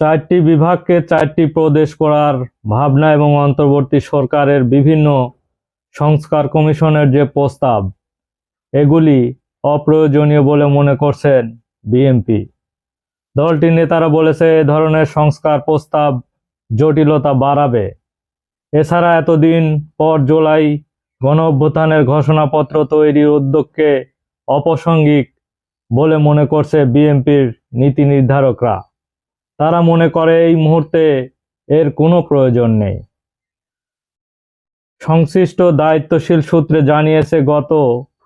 চারটি বিভাগকে চারটি প্রদেশ করার ভাবনা এবং অন্তর্বর্তী সরকারের বিভিন্ন সংস্কার কমিশনের যে প্রস্তাব, এগুলি অপ্রয়োজনীয় বলে মনে করছেন বিএনপি। দলটির নেতারা বলেছে, এ ধরনের সংস্কার প্রস্তাব জটিলতা বাড়াবে। এছাড়া এতদিন পর জুলাই গণ অভ্যুত্থানের ঘোষণাপত্র তৈরির উদ্যোগকে অপ্রাসঙ্গিক বলে মনে করছে বিএনপির নীতি নির্ধারকরা। তারা মনে করে এই মুহূর্তে এর কোনো প্রয়োজন নেই। সংশ্লিষ্ট দায়িত্বশীল সূত্রে জানিয়েছে, গত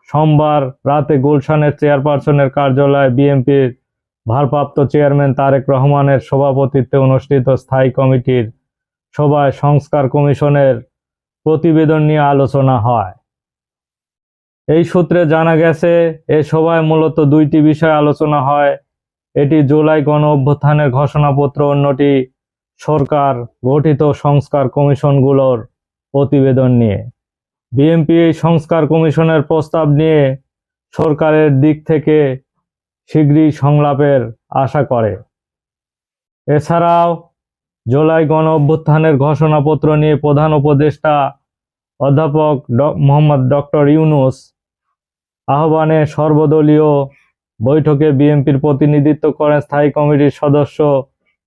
সোমবার রাতে গুলশানের চেয়ারপারসনের কার্যালয়ে বিএনপির ভারপ্রাপ্ত চেয়ারম্যান তারেক রহমানের সভাপতিত্বে অনুষ্ঠিত স্থায়ী কমিটির সভায় সংস্কার কমিশনের প্রতিবেদন নিয়ে আলোচনা হয়। এই সূত্রে জানা গেছে, এ সভায় মূলত দুইটি বিষয় আলোচনা হয়। এটি জুলাই গণ অভ্যুত্থানের ঘোষণাপত্র অন্যটি সরকার গঠিত সংস্কার কমিশনগুলোর প্রতিবেদন নিয়ে। বিএনপি এই সংস্কার কমিশনের প্রস্তাব নিয়ে সরকারের দিক থেকে শীঘ্রই সংলাপের আশা করে। এছাড়াও জুলাই গণ অভ্যুত্থানের ঘোষণাপত্র নিয়ে প্রধান উপদেষ্টা অধ্যাপক মোহাম্মদ ডক্টর ইউনুস আহ্বানে সর্বদলীয় বৈঠকে বিএনপির প্রতিনিধিত্ব করেন স্থায়ী কমিটির সদস্য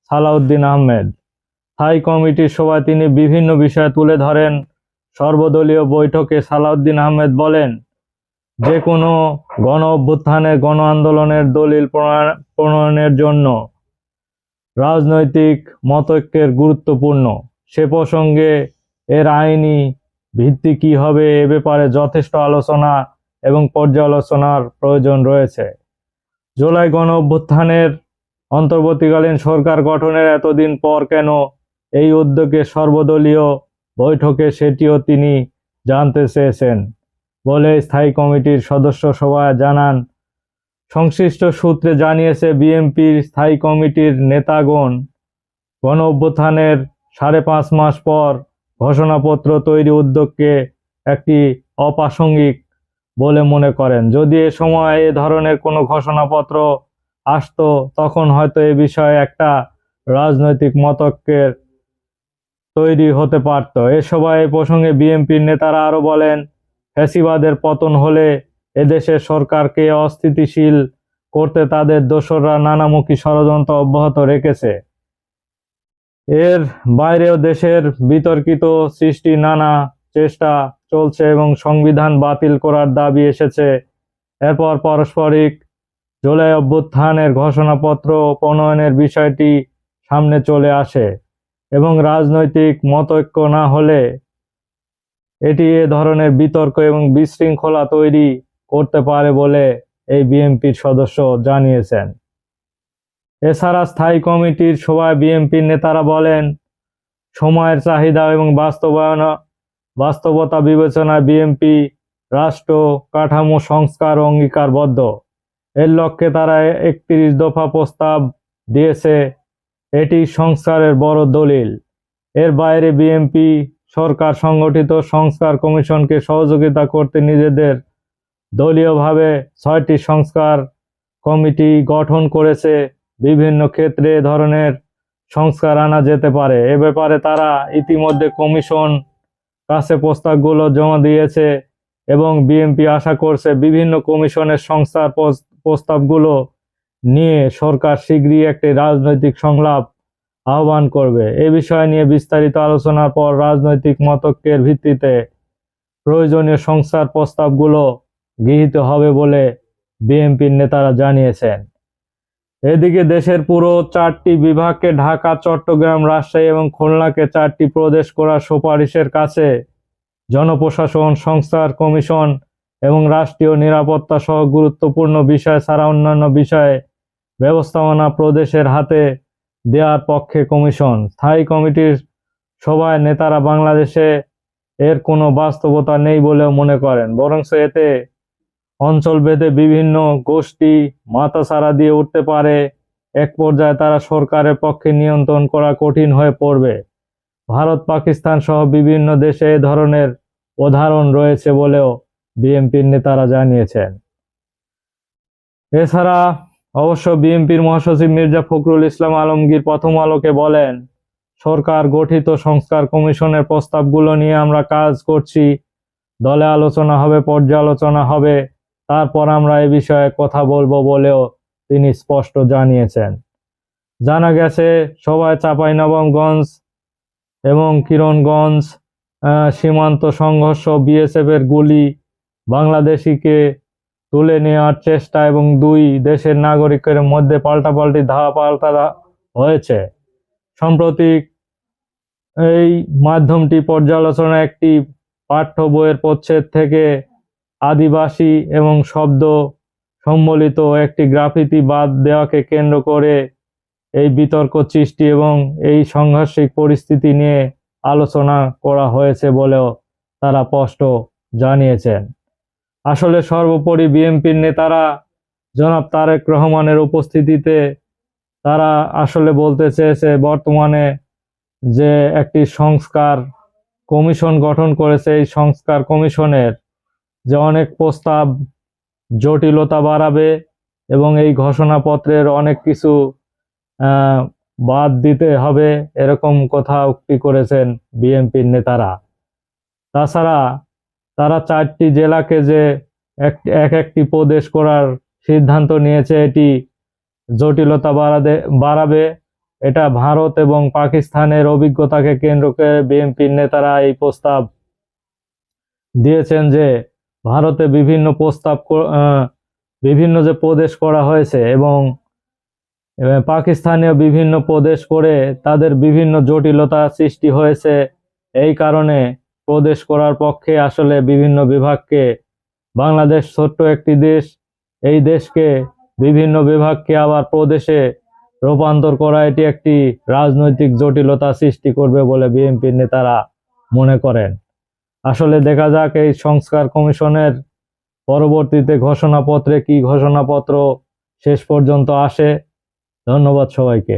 সালাউদ্দিন আহমেদ। স্থায়ী কমিটির সভায় তিনি বিভিন্ন বিষয় তুলে ধরেন। সর্বদলীয় বৈঠকে সালাউদ্দিন আহমেদ বলেন যে কোনো গণ অভ্যুত্থানের গণ আন্দোলনের দলিল প্রণয়ন- প্রণয়নের জন্য রাজনৈতিক মতৈক্যের গুরুত্বপূর্ণ। সে প্রসঙ্গে এর আইনি ভিত্তি কি হবে এ ব্যাপারে যথেষ্ট আলোচনা এবং পর্যালোচনার প্রয়োজন রয়েছে। জুলাই গণ অভ্যুত্থানের অন্তর্বর্তীকালীন সরকার গঠনের এতদিন পর কেন এই উদ্যোগে সর্বদলীয় বৈঠকে সেটিও তিনি জানতে চেয়েছেন বলে স্থায়ী কমিটির সদস্য সভায় জানান। সংশ্লিষ্ট সূত্রে জানিয়েছে, বিএনপির স্থায়ী কমিটির নেতাগণ গণ অভ্যুত্থানের সাড়ে পাঁচ মাস পর ঘোষণাপত্র তৈরি উদ্যোগকে একটি অপ্রাসঙ্গিক বলে মনে করেন। যদি এ সময় এ ধরনের কোনো ঘোষণাপত্র আসতো, তখন হয়তো এ বিষয়ে একটা রাজনৈতিক মতক্যের তৈরি হতে পারত। এ সভায় প্রসঙ্গে বিএনপির নেতারা আরও বলেন, ফ্যাসিবাদের পতন হলে এদেশের সরকারকে অস্থিতিশীল করতে তাদের দোসররা নানামুখী ষড়যন্ত্র অব্যাহত রেখেছে। এর বাইরেও দেশের বিতর্কিত সৃষ্টি নানা চেষ্টা চলছে এবং সংবিধান বাতিল করার দাবি এসেছে। এরপর পারস্পরিক জুলাই অভ্যুত্থানের ঘোষণাপত্র প্রণয়নের বিষয়টি সামনে চলে আসে এবং রাজনৈতিক মতৈক্য না হলে এটি এ ধরনের বিতর্ক এবং বিশৃঙ্খলা তৈরি করতে পারে বলে এই বিএনপির সদস্য জানিয়েছেন। এছাড়া স্থায়ী কমিটির সভায় বিএনপির নেতারা বলেন, সময়ের চাহিদা এবং বাস্তবায়ন বাস্তবতা বিবেচনায় বিএনপি, রাষ্ট্র কাঠামো সংস্কার অঙ্গীকারবদ্ধ। এর লক্ষ্যে তারা একত্রিশ দফা প্রস্তাব দিয়েছে, এটি সংস্কারের বড় দলিল। এর বাইরে বিএনপি সরকার সংগঠিত সংস্কার কমিশনকে সহযোগিতা করতে নিজেদের দলীয়ভাবে ছয়টি সংস্কার কমিটি গঠন করেছে, বিভিন্ন ক্ষেত্রে ধরনের সংস্কার আনা যেতে পারে। এ ব্যাপারে তারা ইতিমধ্যে কমিশন কাছে প্রস্তাবগুলো জমা দিয়েছে এবং বিএনপি আশা করছে বিভিন্ন কমিশনের সংস্থার প্রস- প্রস্তাবগুলো নিয়ে সরকার শীঘ্রই একটি রাজনৈতিক সংলাপ আহ্বান করবে। এ বিষয় নিয়ে বিস্তারিত আলোচনার পর রাজনৈতিক মতকের ভিত্তিতে প্রয়োজনীয় সংস্কার প্রস্তাবগুলো গৃহীত হবে বলে বিএনপির নেতারা জানিয়েছেন। এদিকে দেশের পুরো চারটি বিভাগকে ঢাকা, চট্টগ্রাম, রাজশাহী এবং খুলনাকে চারটি প্রদেশ করার সুপারিশের কাছে জনপ্রশাসন, সংস্থার কমিশন এবং রাষ্ট্রীয় নিরাপত্তা সহ গুরুত্বপূর্ণ বিষয় ছাড়া অন্যান্য বিষয়ে ব্যবস্থাপনা প্রদেশের হাতে দেওয়ার পক্ষে কমিশন। স্থায়ী কমিটির সভায় নেতারা বাংলাদেশে এর কোনো বাস্তবতা নেই বলেও মনে করেন। বরং এতে অঞ্চলভেদে বিভিন্ন গোষ্ঠী মাথাছাড়া দিয়ে উঠতে পারে। এক পর্যায়ে তারা সরকারের পক্ষে নিয়ন্ত্রণ করা কঠিন হয়ে পড়বে। ভারত, পাকিস্তান সহ বিভিন্ন দেশে এ ধরনের উদাহরণ রয়েছে বলেও বিএনপির নেতারা জানিয়েছেন। এছাড়া অবশ্য বিএনপির মহাসচিব মির্জা ফখরুল ইসলাম আলমগীর প্রথম আলোকে বলেন, সরকার গঠিত সংস্কার কমিশনের প্রস্তাবগুলো নিয়ে আমরা কাজ করছি, দলে আলোচনা হবে, পর্যালোচনা হবে তারপর আমরা এ বিষয়ে কথা বলব বলেও তিনি স্পষ্ট জানিয়েছেন। জানা গেছে সবাই চাপাই চাঁপাইনবাবগঞ্জ এবং কিরণগঞ্জ সীমান্ত সংঘর্ষ বিএসএফ এর গুলি বাংলাদেশিকে তুলে নেওয়ার চেষ্টা এবং দুই দেশের নাগরিকের মধ্যে পাল্টাপাল্টি ধাওয়া পাল্টা হয়েছে। সাম্প্রতিক এই মাধ্যমটি পর্যালোচনা একটি পাঠ্য বইয়ের প্রচ্ছেদ থেকে আদিবাসী এবং শব্দ সম্বলিত একটি গ্রাফিতি বাদ দেওয়াকে কেন্দ্র করে এই বিতর্ক সৃষ্টি এবং এই সাংঘর্ষিক পরিস্থিতি নিয়ে আলোচনা করা হয়েছে বলেও তারা স্পষ্ট জানিয়েছেন। আসলে সর্বোপরি বিএনপির নেতারা জনাব তারেক রহমানের উপস্থিতিতে তারা আসলে বলতে চেয়েছে, বর্তমানে যে একটি সংস্কার কমিশন গঠন করেছে, এই সংস্কার কমিশনের যে অনেক প্রস্তাব জটিলতা বাড়াবে এবং এই ঘোষণাপত্রের অনেক কিছু বাদ দিতে হবে, এরকম কথা উক্তি করেছেন বিএনপির নেতারা। তাছাড়া তারা চারটি জেলাকে যে এক এক একটি প্রদেশ করার সিদ্ধান্ত নিয়েছে, এটি জটিলতা বাড়াবে বাড়াবে। এটা ভারত এবং পাকিস্তানের অভিজ্ঞতাকে কেন্দ্র করে বিএনপির নেতারা এই প্রস্তাব দিয়েছেন যে ভারতে বিভিন্ন প্রস্তাব বিভিন্ন যে প্রদেশ করা হয়েছে এবং পাকিস্তানেও বিভিন্ন প্রদেশ করে তাদের বিভিন্ন জটিলতা সৃষ্টি হয়েছে, এই কারণে প্রদেশ করার পক্ষে আসলে বিভিন্ন বিভাগকে, বাংলাদেশ ছোট্ট একটি দেশ, এই দেশকে বিভিন্ন বিভাগকে আবার প্রদেশে রূপান্তর করা এটি একটি রাজনৈতিক জটিলতা সৃষ্টি করবে বলে বিএনপির নেতারা মনে করেন। আসলে দেখা যাক এই সংস্কার কমিশনের পরবর্তীতে ঘোষণাপত্রে কি ঘোষণাপত্র শেষ পর্যন্ত আসে। ধন্যবাদ সবাইকে।